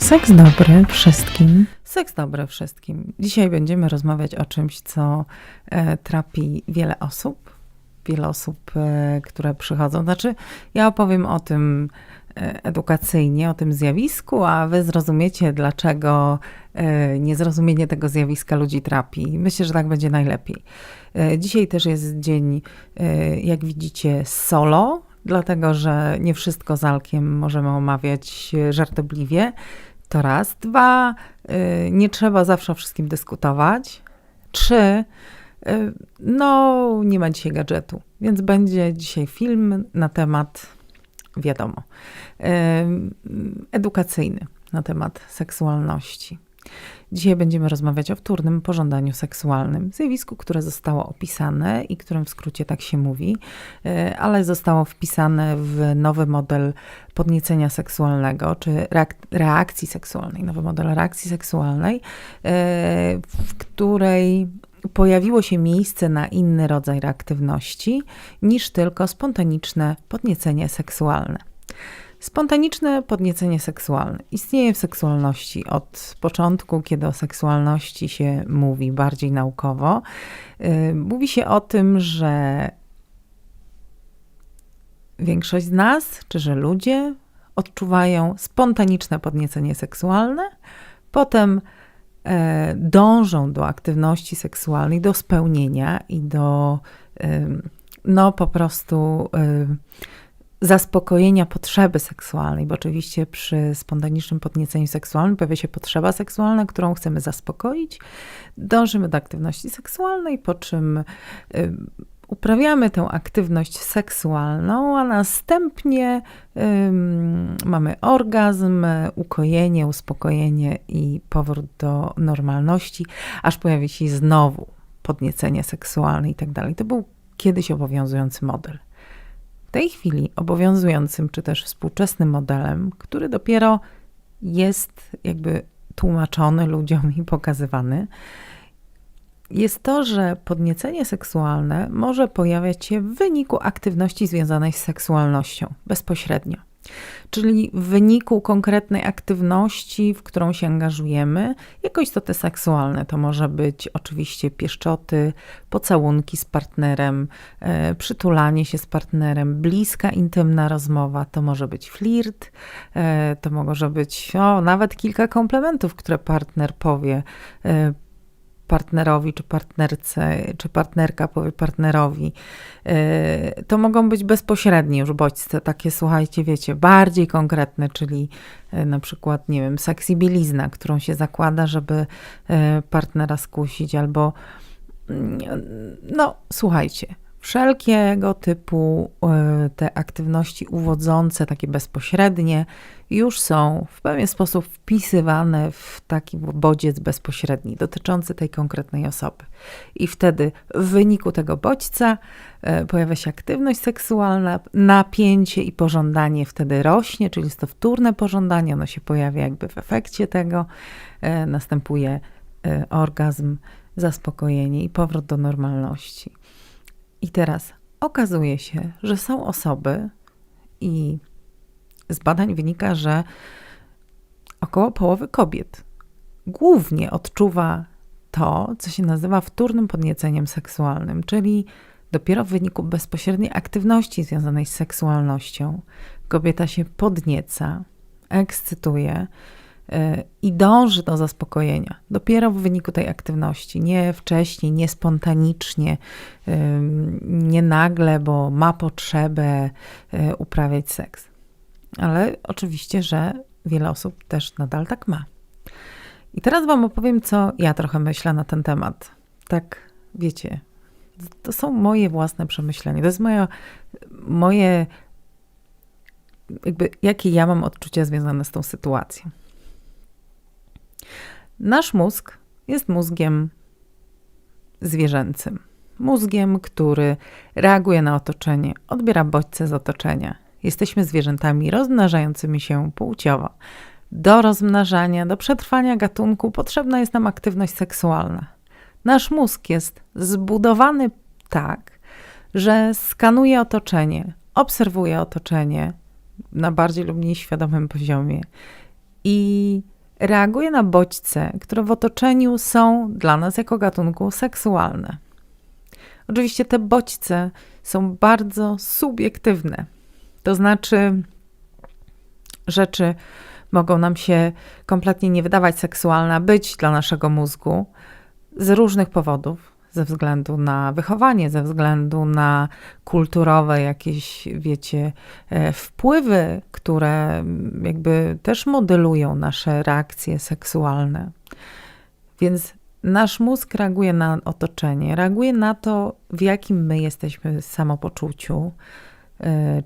Seks dobry wszystkim. Seks dobry wszystkim. Dzisiaj będziemy rozmawiać o czymś, co e, trapi wiele osób. Wiele osób, e, które przychodzą. Znaczy, ja opowiem o tym e, edukacyjnie, o tym zjawisku, a wy zrozumiecie, dlaczego e, niezrozumienie tego zjawiska ludzi trapi. Myślę, że tak będzie najlepiej. E, Dzisiaj też jest dzień, e, jak widzicie, solo, dlatego że nie wszystko z Alkiem możemy omawiać e, żartobliwie. To raz. Dwa, y, nie trzeba zawsze o wszystkim dyskutować. Trzy, y, no nie ma dzisiaj gadżetu, więc będzie dzisiaj film na temat, wiadomo, y, edukacyjny na temat seksualności. Dzisiaj będziemy rozmawiać o wtórnym pożądaniu seksualnym, zjawisku, które zostało opisane i którym w skrócie tak się mówi, e, ale zostało wpisane w nowy model podniecenia seksualnego, czy reak- reakcji seksualnej, nowy model reakcji seksualnej, e, w której pojawiło się miejsce na inny rodzaj reaktywności niż tylko spontaniczne podniecenie seksualne. Spontaniczne podniecenie seksualne istnieje w seksualności od początku, kiedy o seksualności się mówi bardziej naukowo. Yy, Mówi się o tym, że większość z nas, czy że ludzie odczuwają spontaniczne podniecenie seksualne, potem e, dążą do aktywności seksualnej, do spełnienia i do no po prostu ym, zaspokojenia potrzeby seksualnej, bo oczywiście przy spontanicznym podnieceniu seksualnym pojawia się potrzeba seksualna, którą chcemy zaspokoić. Dążymy do aktywności seksualnej, po czym y, uprawiamy tę aktywność seksualną, a następnie ym, mamy orgazm, ukojenie, uspokojenie i powrót do normalności, aż pojawi się znowu podniecenie seksualne i tak dalej. To był kiedyś obowiązujący model. W tej chwili obowiązującym, czy też współczesnym modelem, który dopiero jest jakby tłumaczony ludziom i pokazywany, jest to, że podniecenie seksualne może pojawiać się w wyniku aktywności związanej z seksualnością bezpośrednio. Czyli w wyniku konkretnej aktywności, w którą się angażujemy, jako istoty seksualne. To może być oczywiście pieszczoty, pocałunki z partnerem, e, przytulanie się z partnerem, bliska, intymna rozmowa, to może być flirt, e, to może być o, nawet kilka komplementów, które partner powie. E, partnerowi czy partnerce, czy partnerka powie partnerowi. Yy, To mogą być bezpośrednie już bodźce, takie słuchajcie, wiecie, bardziej konkretne, czyli yy, na przykład, nie wiem, seksy-bielizna, którą się zakłada, żeby yy, partnera skusić, albo no, słuchajcie, wszelkiego typu y, te aktywności uwodzące, takie bezpośrednie, już są w pewien sposób wpisywane w taki bodziec bezpośredni, dotyczący tej konkretnej osoby. I wtedy w wyniku tego bodźca y, pojawia się aktywność seksualna, napięcie i pożądanie wtedy rośnie, czyli jest to wtórne pożądanie, ono się pojawia jakby w efekcie tego, y, następuje orgazm, zaspokojenie i powrót do normalności. I teraz okazuje się, że są osoby, i z badań wynika, że około połowy kobiet głównie odczuwa to, co się nazywa wtórnym podnieceniem seksualnym, czyli dopiero w wyniku bezpośredniej aktywności związanej z seksualnością. Kobieta się podnieca, ekscytuje, i dąży do zaspokojenia. Dopiero w wyniku tej aktywności, nie wcześniej, nie spontanicznie, nie nagle, bo ma potrzebę y, uprawiać seks. Ale oczywiście, że wiele osób też nadal tak ma. I teraz Wam opowiem, co ja trochę myślę na ten temat. Tak, wiecie, to są moje własne przemyślenia. To jest moje, moje jakby, jakie ja mam odczucia związane z tą sytuacją. Nasz mózg jest mózgiem zwierzęcym. Mózgiem, który reaguje na otoczenie, odbiera bodźce z otoczenia. Jesteśmy zwierzętami rozmnażającymi się płciowo. Do rozmnażania, do przetrwania gatunku potrzebna jest nam aktywność seksualna. Nasz mózg jest zbudowany tak, że skanuje otoczenie, obserwuje otoczenie na bardziej lub mniej świadomym poziomie i reaguje na bodźce, które w otoczeniu są dla nas jako gatunku seksualne. Oczywiście te bodźce są bardzo subiektywne. To znaczy, rzeczy mogą nam się kompletnie nie wydawać seksualne, być dla naszego mózgu z różnych powodów. Ze względu na wychowanie, ze względu na kulturowe jakieś, wiecie, e, wpływy, które jakby też modelują nasze reakcje seksualne. Więc nasz mózg reaguje na otoczenie, reaguje na to, w jakim my jesteśmy samopoczuciu,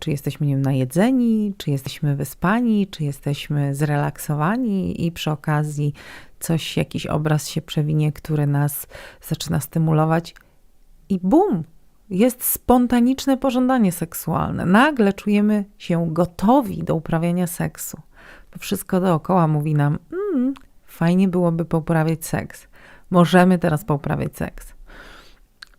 czy jesteśmy nim najedzeni, czy jesteśmy wyspani, czy jesteśmy zrelaksowani i przy okazji coś, jakiś obraz się przewinie, który nas zaczyna stymulować i bum, jest spontaniczne pożądanie seksualne. Nagle czujemy się gotowi do uprawiania seksu. Bo wszystko dookoła mówi nam, mm, fajnie byłoby poprawiać seks możemy teraz poprawiać seks.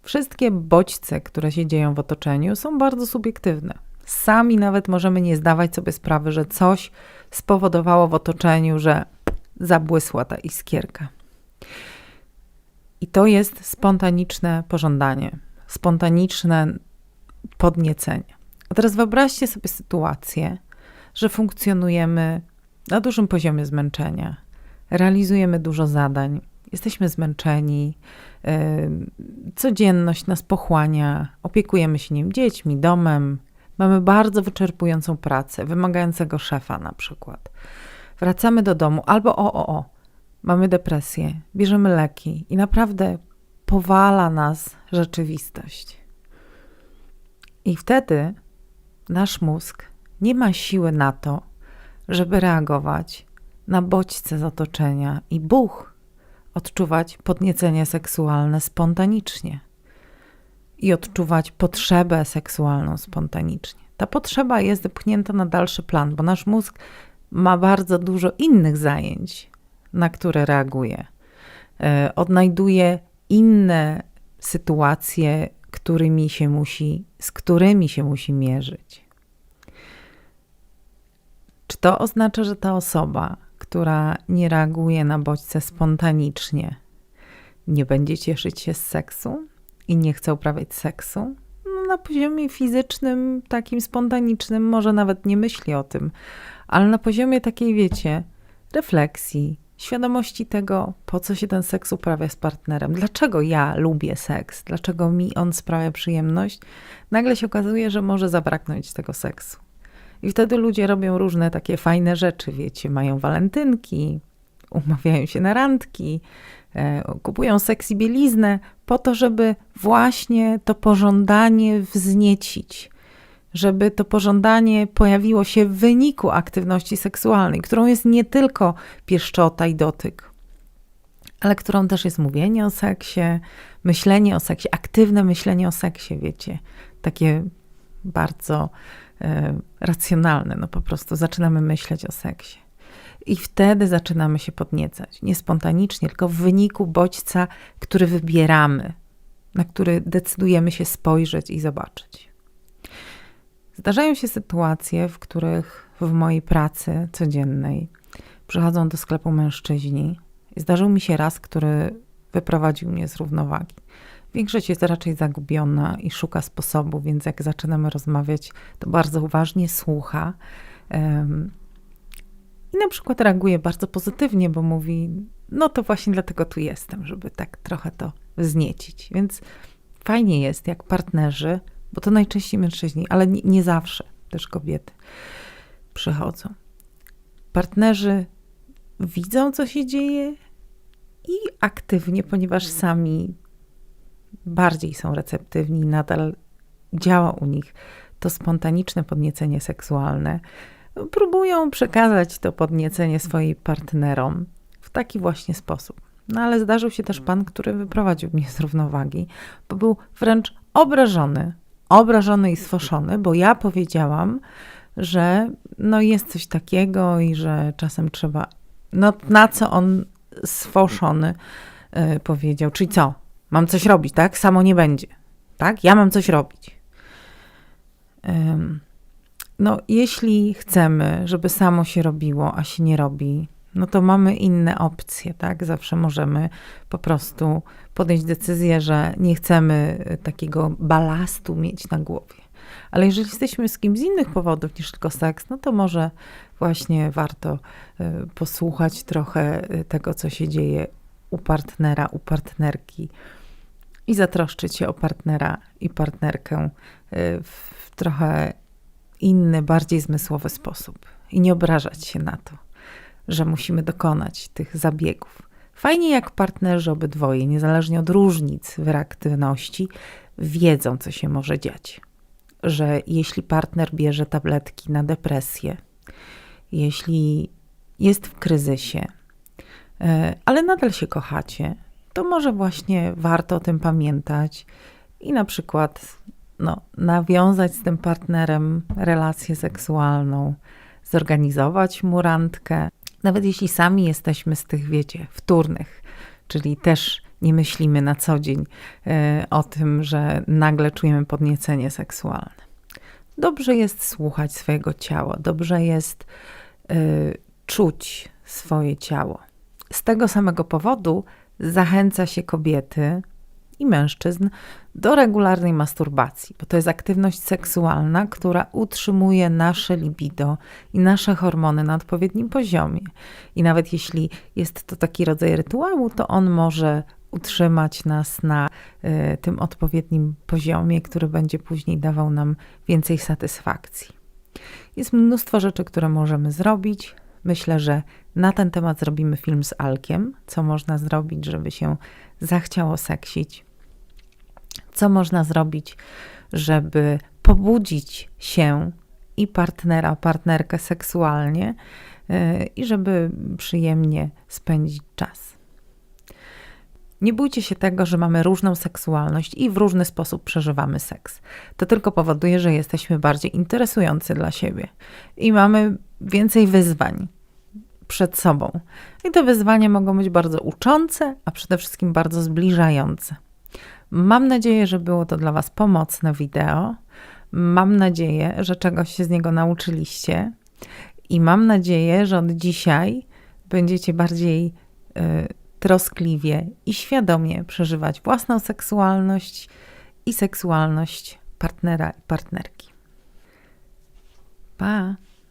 Wszystkie bodźce, które się dzieją w otoczeniu, są bardzo subiektywne. Sami nawet możemy nie zdawać sobie sprawy, że coś spowodowało w otoczeniu, że zabłysła ta iskierka. I to jest spontaniczne pożądanie, spontaniczne podniecenie. A teraz wyobraźcie sobie sytuację, że funkcjonujemy na dużym poziomie zmęczenia, realizujemy dużo zadań, jesteśmy zmęczeni, codzienność nas pochłania, opiekujemy się nim dziećmi, domem, mamy bardzo wyczerpującą pracę, wymagającego szefa na przykład. Wracamy do domu albo o, o, o, mamy depresję, bierzemy leki i naprawdę powala nas rzeczywistość. I wtedy nasz mózg nie ma siły na to, żeby reagować na bodźce z otoczenia i buch odczuwać podniecenie seksualne spontanicznie i odczuwać potrzebę seksualną spontanicznie. Ta potrzeba jest wypchnięta na dalszy plan, bo nasz mózg ma bardzo dużo innych zajęć, na które reaguje. E, odnajduje inne sytuacje, którymi się musi, z którymi się musi mierzyć. Czy to oznacza, że ta osoba która nie reaguje na bodźce spontanicznie, nie będzie cieszyć się z seksu i nie chce uprawiać seksu, no na poziomie fizycznym, takim spontanicznym, może nawet nie myśli o tym, ale na poziomie takiej, wiecie, refleksji, świadomości tego, po co się ten seks uprawia z partnerem, dlaczego ja lubię seks, dlaczego mi on sprawia przyjemność, nagle się okazuje, że może zabraknąć tego seksu. I wtedy ludzie robią różne takie fajne rzeczy, wiecie, mają walentynki, umawiają się na randki, e, kupują seksy bieliznę po to, żeby właśnie to pożądanie wzniecić, żeby to pożądanie pojawiło się w wyniku aktywności seksualnej, którą jest nie tylko pieszczota i dotyk, ale którą też jest mówienie o seksie, myślenie o seksie, aktywne myślenie o seksie, wiecie, takie bardzo racjonalne. No po prostu zaczynamy myśleć o seksie. I wtedy zaczynamy się podniecać. Nie spontanicznie, tylko w wyniku bodźca, który wybieramy, na który decydujemy się spojrzeć i zobaczyć. Zdarzają się sytuacje, w których w mojej pracy codziennej przychodzą do sklepu mężczyźni. Zdarzył mi się raz, który wyprowadził mnie z równowagi. Większość jest raczej zagubiona i szuka sposobu, więc jak zaczynamy rozmawiać, to bardzo uważnie słucha. I na przykład reaguje bardzo pozytywnie, bo mówi: No to właśnie dlatego tu jestem, żeby tak trochę to wzniecić. Więc fajnie jest, jak partnerzy, bo to najczęściej mężczyźni, ale nie, nie zawsze też kobiety przychodzą. Partnerzy widzą, co się dzieje i aktywnie, ponieważ sami bardziej są receptywni, nadal działa u nich to spontaniczne podniecenie seksualne. Próbują przekazać to podniecenie swoim partnerom w taki właśnie sposób. No ale zdarzył się też pan, który wyprowadził mnie z równowagi, bo był wręcz obrażony, obrażony i sfoszony, bo ja powiedziałam, że no jest coś takiego i że czasem trzeba. No na co on sfoszony yy, powiedział, czyli co? Mam coś robić, tak? Samo nie będzie. Tak? Ja mam coś robić. No, jeśli chcemy, żeby samo się robiło, a się nie robi, no to mamy inne opcje, tak? Zawsze możemy po prostu podjąć decyzję, że nie chcemy y, takiego balastu mieć na głowie. Ale jeżeli jesteśmy z kimś z innych powodów niż tylko seks, no to może właśnie warto y, posłuchać trochę y, tego, co się dzieje u partnera, u partnerki i zatroszczyć się o partnera i partnerkę w trochę inny, bardziej zmysłowy sposób i nie obrażać się na to, że musimy dokonać tych zabiegów. Fajnie, jak partnerzy obydwoje, niezależnie od różnic w reaktywności, wiedzą, co się może dziać. Że jeśli partner bierze tabletki na depresję, jeśli jest w kryzysie, e, ale nadal się kochacie, to może właśnie warto o tym pamiętać i na przykład no, nawiązać z tym partnerem relację seksualną, zorganizować mu randkę, nawet jeśli sami jesteśmy z tych, wiecie, wtórnych, czyli też nie myślimy na co dzień y, o tym, że nagle czujemy podniecenie seksualne. Dobrze jest słuchać swojego ciała, dobrze jest y, czuć swoje ciało. Z tego samego powodu zachęca się kobiety i mężczyzn do regularnej masturbacji, bo to jest aktywność seksualna, która utrzymuje nasze libido i nasze hormony na odpowiednim poziomie. I nawet jeśli jest to taki rodzaj rytuału, to on może utrzymać nas na y, tym odpowiednim poziomie, który będzie później dawał nam więcej satysfakcji. Jest mnóstwo rzeczy, które możemy zrobić. Myślę, że na ten temat zrobimy film z Alkiem, co można zrobić, żeby się zachciało seksić. Co można zrobić, żeby pobudzić się i partnera, partnerkę seksualnie yy, i żeby przyjemnie spędzić czas. Nie bójcie się tego, że mamy różną seksualność i w różny sposób przeżywamy seks. To tylko powoduje, że jesteśmy bardziej interesujący dla siebie i mamy więcej wyzwań przed sobą. I te wyzwania mogą być bardzo uczące, a przede wszystkim bardzo zbliżające. Mam nadzieję, że było to dla Was pomocne wideo. Mam nadzieję, że czegoś się z niego nauczyliście. I mam nadzieję, że od dzisiaj będziecie bardziej y, troskliwie i świadomie przeżywać własną seksualność i seksualność partnera i partnerki. Pa!